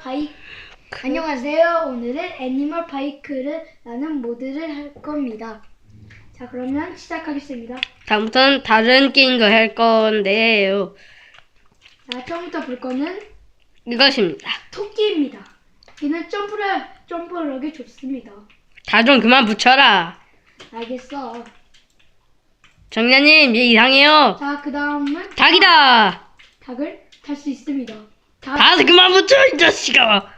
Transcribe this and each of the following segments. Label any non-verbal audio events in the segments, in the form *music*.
바이크 안녕하세요. 오늘은 애니멀 바이크를 라는 모드를 할 겁니다. 자, 그러면 시작하겠습니다. 다음부터는 다른 게임도 할 건데요. 자, 처음부터 볼 거는 이것입니다. 토끼입니다. 얘는 점프를 점프를 하기 좋습니다. 다 좀 그만 붙여라. 알겠어. 정자님, 얘 이상해요. 자, 그 다음은 닭이다. 닭을 탈 수 있습니다. 닭, 다 그만 붙여, 이 자식아.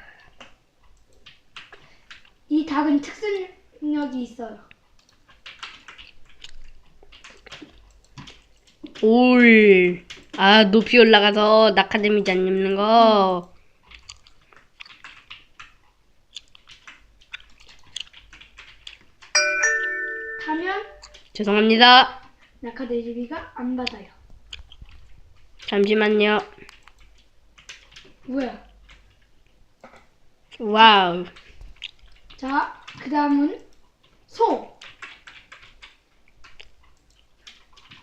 이 닭은 특수능력이 있어요. 올. 아, 높이 올라가서 낙하 데미지 안 입는 거. 타면 죄송합니다. 낙하 대지비가 안 받아요. 잠시만요. 뭐야? 와우. 자, 그 다음은 소.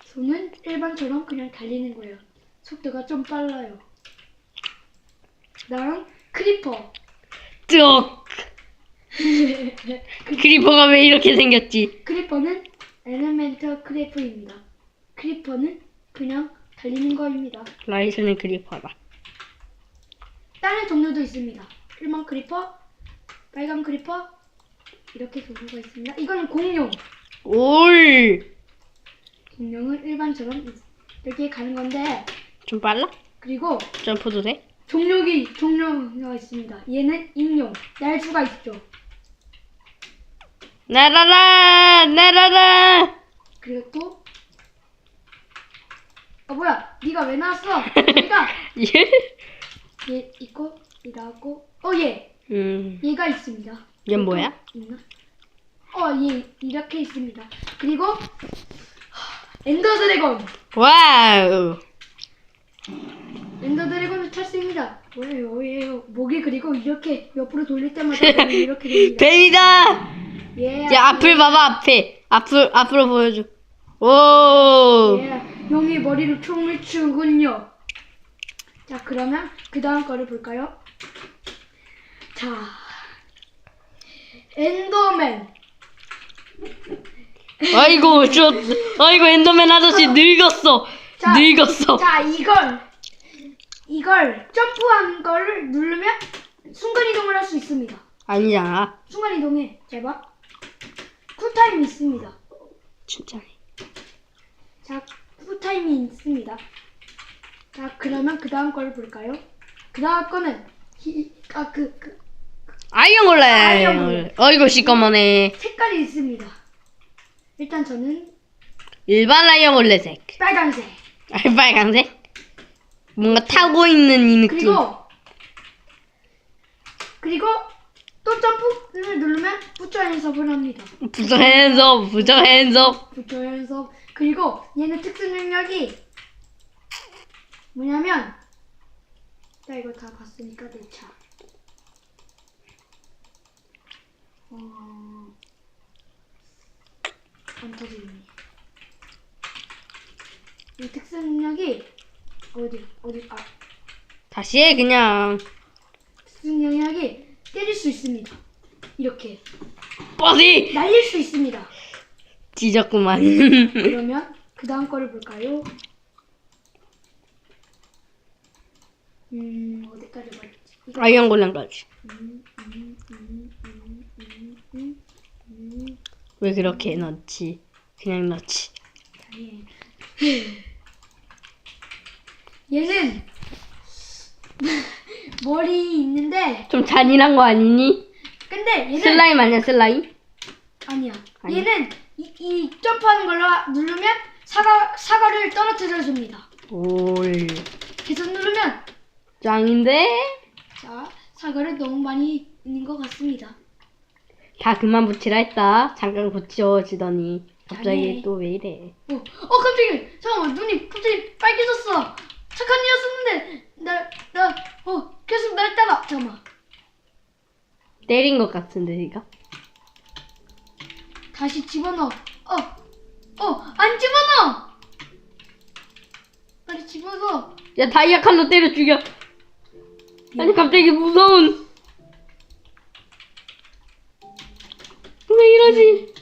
소는 일반처럼 그냥 달리는 거예요. 속도가 좀 빨라요. 그 다음 크리퍼. 뜨억. *laughs* 크리퍼가 왜 이렇게 생겼지? 크리퍼는 엘리멘터 크리퍼입니다. 크리퍼는 그냥 달리는 거입니다. 라이스는 크리퍼다. 다른 종류도 있습니다. 일반 크리퍼, 빨간 크리퍼, 이렇게 종류가 있습니다. 이건 공룡. 올. 공룡은 일반처럼 이렇게 가는 건데, 좀 빨라? 그리고 점프도 돼? 종류기 종류가 있습니다. 얘는 익룡, 날 수가 있죠. 날아라! 날아라! 그리고 또, 어 뭐야? 네가 왜 나왔어? *laughs* 그러니까 예? 얘 있고, 얘 나왔고, 어 얘, 음, 얘가 있습니다. 얘 뭐야? 있나? 어, 얘 이렇게 있습니다. 그리고 엔더 드래곤, 와우! 엔더 드래곤을 있습니다. 뭐예요, 얘요. 목이 그리고 이렇게 옆으로 돌릴 때마다 목이 이렇게 됩니다. 뱀이다! *laughs* 예. 야, 앞을 봐봐, 앞에. 앞을, 앞으로 보여줘. 오! 예, 용이 머리로 총을 치는군요. 자, 그러면 그 다음 거를 볼까요? 자, 엔더맨. 아이고, 저, 아이고, 엔더맨 아저씨 늙었어. 자, 늙었어. 자, 이걸 이걸 점프한 거를 누르면 순간 이동을 할 수 있습니다. 아니잖아. 순간 이동해. 제발. 쿨타임이 있습니다. 진짜네. 자, 쿨타임이 있습니다. 자, 그러면 그 다음 거를 볼까요? 그 다음 거는 히, 아, 그, 그 아이언골레. 아이언골레. 어이구, 시꺼머네. 색깔이 있습니다. 일단 저는 일반 아이언골레색. 빨간색. 아, 빨간색? 뭔가 타고 있는 이 느낌. 그리고 그리고 또 점프를 누르면 부처 연습을 합니다. 부서 핸섭, 부서 핸섭. 부처 연습. 그리고 얘는 특수 능력이 뭐냐면 나 이거 다 봤으니까 내 차. 어... 안 터지네. 이 특수 능력이 어디 어디 아 다시 해, 그냥. 특수 능력이 때릴 수 있습니다. 이렇게 뻗이! 날릴 수 있습니다. 찢었구만. 그러면 그 다음 거를 볼까요? 음 어디까지? 이거 아이언골렘까지. 음, 음, 음, 음, 음, 음, 음, 왜 그렇게 넣지? 그냥 넣지. 아니. 얘는 머리 있는데 좀 잔인한 거 아니니? 근데 얘는 슬라임 아니야, 슬라임? 아니야. 아니야? 얘는 이, 이 점프하는 걸로 누르면 사과 사과를 떨어뜨려 줍니다. 올. 계속 누르면 짱인데? 자 사과를 너무 많이 있는 것 같습니다. 다 그만 붙이라 했다. 잠깐 붙여지더니. 갑자기 아니. 또왜 이래. 어, 어 깜짝이야. 잠깐만 눈이 갑자기 빨개졌어. 착한 일이었었는데 나 나 어 계속 날다가 잠깐만 때린 것 같은데, 니가? 다시 집어넣어. 어 어 안 집어넣어. 빨리 집어넣어. 야, 다이아 칼로 때려 죽여. 아니 갑자기 무서운 왜 이러지?